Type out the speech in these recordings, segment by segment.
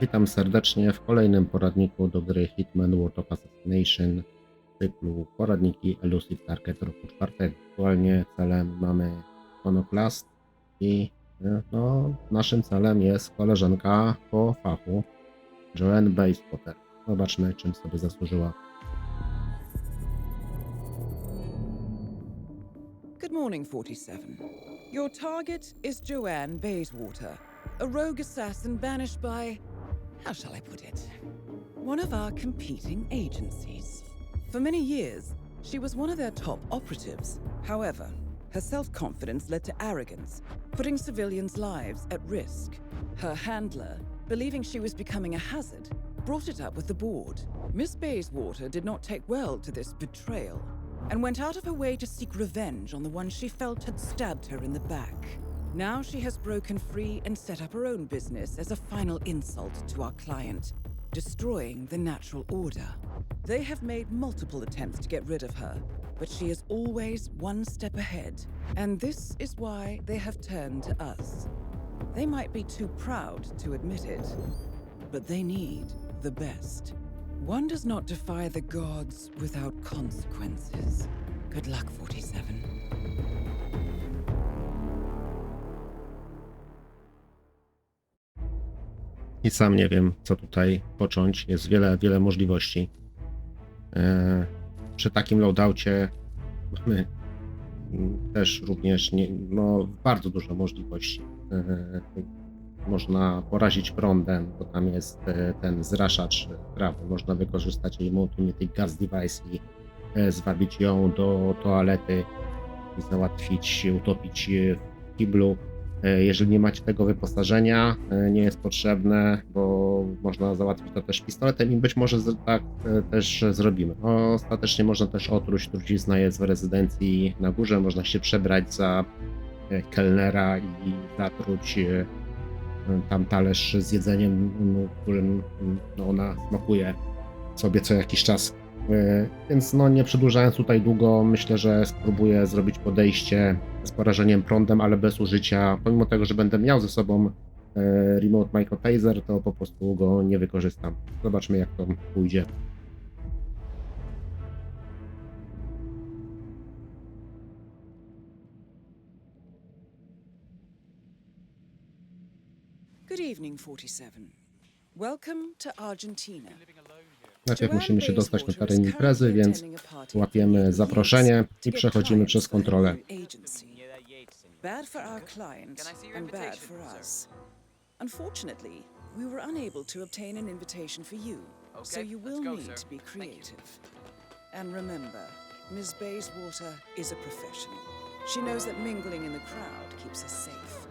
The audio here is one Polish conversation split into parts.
Witam serdecznie w kolejnym poradniku do gry Hitman World of Assassination cyklu poradniki Elusive Target roku czwartego. Aktualnie celem mamy Iconoclast i e, no, naszym celem jest koleżanka po fachu Joanne Basewater. Zobaczmy czym sobie zasłużyła. Good morning, 47. Your target is Joanne Bayswater, a rogue assassin banished by. How shall I put it? One of our competing agencies. For many years, she was one of their top operatives. However, her self confidence led to arrogance, putting civilians' lives at risk. Her handler, believing she was becoming a hazard, brought it up with the board. Miss Bayswater did not take well to this betrayal and went out of her way to seek revenge on the one she felt had stabbed her in the back. Now she has broken free and set up her own business as a final insult to our client, destroying the natural order. They have made multiple attempts to get rid of her, but she is always one step ahead, and this is why they have turned to us. They might be too proud to admit it, but they need the best. One does not defy the gods without consequences. Good luck, 47. I sam nie wiem, co tutaj począć. Jest wiele, wiele możliwości. E, przy takim loadoucie mamy też również nie, no, bardzo dużo możliwości. E, można porazić prądem, bo tam jest e, ten zraszacz trawy. Można wykorzystać jej Automatic Gas Device i zwabić ją do toalety i załatwić, utopić w kiblu. E, Jeżeli nie macie tego wyposażenia, e, nie jest potrzebne, bo można załatwić to też pistoletem i być może tak e, też zrobimy. Ostatecznie można też otruć, trucizna jest w rezydencji na górze, można się przebrać za kelnera i zatruć tam talerz z jedzeniem, m, którym no, ona smakuje sobie co jakiś czas. Więc no nie przedłużając tutaj długo, myślę, że spróbuję zrobić podejście z porażeniem prądem, ale bez użycia, pomimo tego, że będę miał ze sobą e, Remote Micro Taser, to po prostu go nie wykorzystam. Zobaczmy jak to pójdzie. Good evening, 47. Welcome to Argentina. Najpierw musimy się dostać na teren imprezy, więc łapiemy zaproszenie i przechodzimy przez kontrolę. Bad for our client and bad for us. Unfortunately, we were unable to obtain an invitation for you, so you will need to be creative. And remember, Ms. Bayswater is a professional. She knows that mingling in the crowd keeps us safe.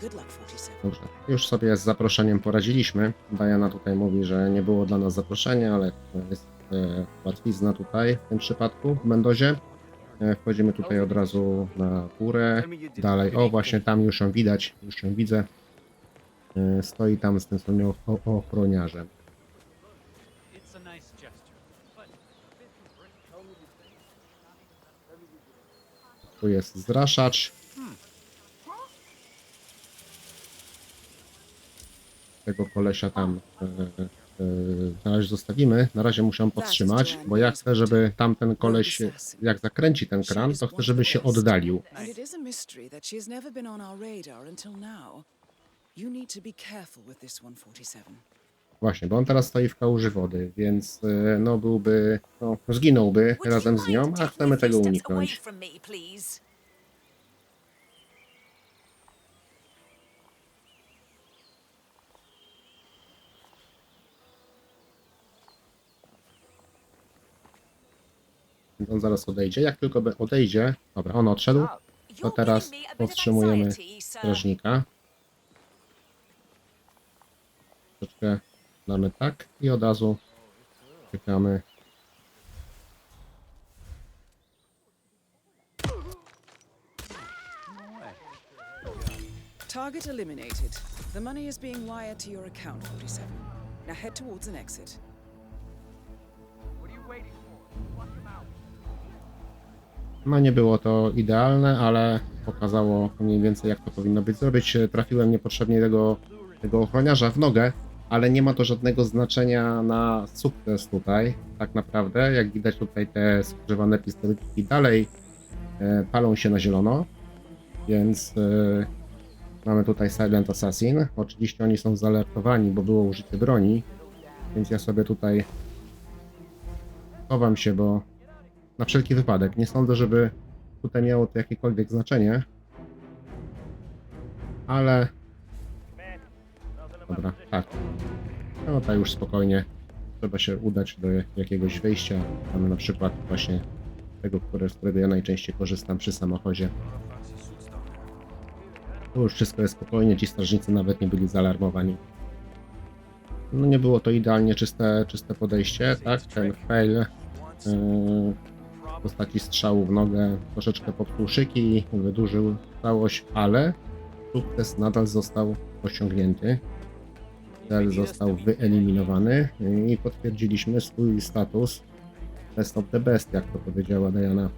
Good luck, 47. Dobrze, już sobie z zaproszeniem poradziliśmy. Diana tutaj mówi, że nie było dla nas zaproszenia, ale jest e, łatwizna tutaj w tym przypadku w Mendozie. E, wchodzimy tutaj od razu na górę. Dalej, o właśnie tam już ją widać, już ją widzę. E, stoi tam z tym swoim ochroniarzem. Tu jest zraszacz. Tego kolesia tam e, e, na razie zostawimy. Na razie muszę powstrzymać, bo ja chcę, żeby tamten koleś, jak zakręci ten kran, to chcę, żeby się oddalił. And it is a mystery that she has never been on our radar until now. You need to be careful with this 147. Właśnie, bo on teraz stoi w kałuży wody, więc e, no byłby, no zginąłby razem z nią, a chcemy tego uniknąć. On zaraz odejdzie. Jak tylko by odejdzie, dobra, on odszedł, to teraz powstrzymujemy strażnika. Troszeczkę damy tak i od razu czekamy. Target eliminated. The money is being wired to your account, 47. Now head towards an exit. No nie było to idealne, ale pokazało mniej więcej jak to powinno być zrobić. Trafiłem niepotrzebnie tego, tego ochroniarza w nogę, ale nie ma to żadnego znaczenia na sukces tutaj, tak naprawdę. Jak widać tutaj te skrzyżowane pistolety dalej e, palą się na zielono, więc e, mamy tutaj Silent Assassin. Oczywiście oni są zalertowani, bo było użycie broni, więc ja sobie tutaj chowam się, bo na wszelki wypadek. Nie sądzę, żeby tutaj miało to jakiekolwiek znaczenie, ale Dobra, tak. No tak już spokojnie. Trzeba się udać do jak- jakiegoś wyjścia. Mamy na przykład właśnie tego, które, z którego ja najczęściej korzystam przy samochodzie. Tu już wszystko jest spokojnie, ci strażnicy nawet nie byli zaalarmowani. No nie było to idealnie czyste, czyste podejście, tak? Ten fail yy, w postaci strzału w nogę troszeczkę popsuł szyki, wydłużył całość, ale sukces nadal został osiągnięty. Cel został wyeliminowany i potwierdziliśmy swój status Best of the Best, jak to powiedziała Diana.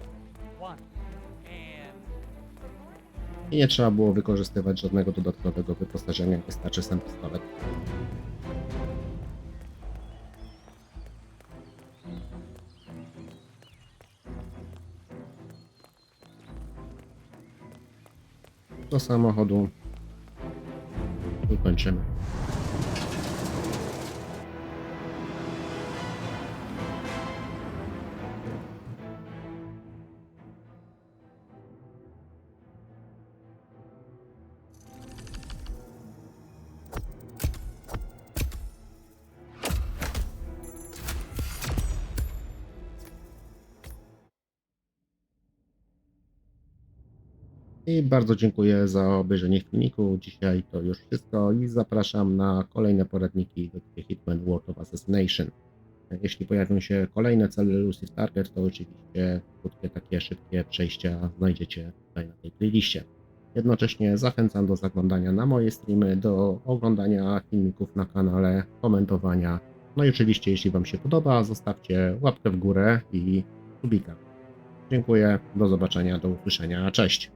I nie trzeba było wykorzystywać żadnego dodatkowego wyposażenia, wystarczy sam pistolet. Do samochodu i kończymy. I bardzo dziękuję za obejrzenie filmiku. Dzisiaj to już wszystko i zapraszam na kolejne poradniki do Hitman World of Assassination. Jeśli pojawią się kolejne cele Elusive Target, to oczywiście krótkie takie szybkie przejścia znajdziecie tutaj na tej playliście. Jednocześnie zachęcam do zaglądania na moje streamy, do oglądania filmików na kanale, komentowania. No i oczywiście, jeśli Wam się podoba, zostawcie łapkę w górę i subika. Dziękuję, do zobaczenia, do usłyszenia, cześć.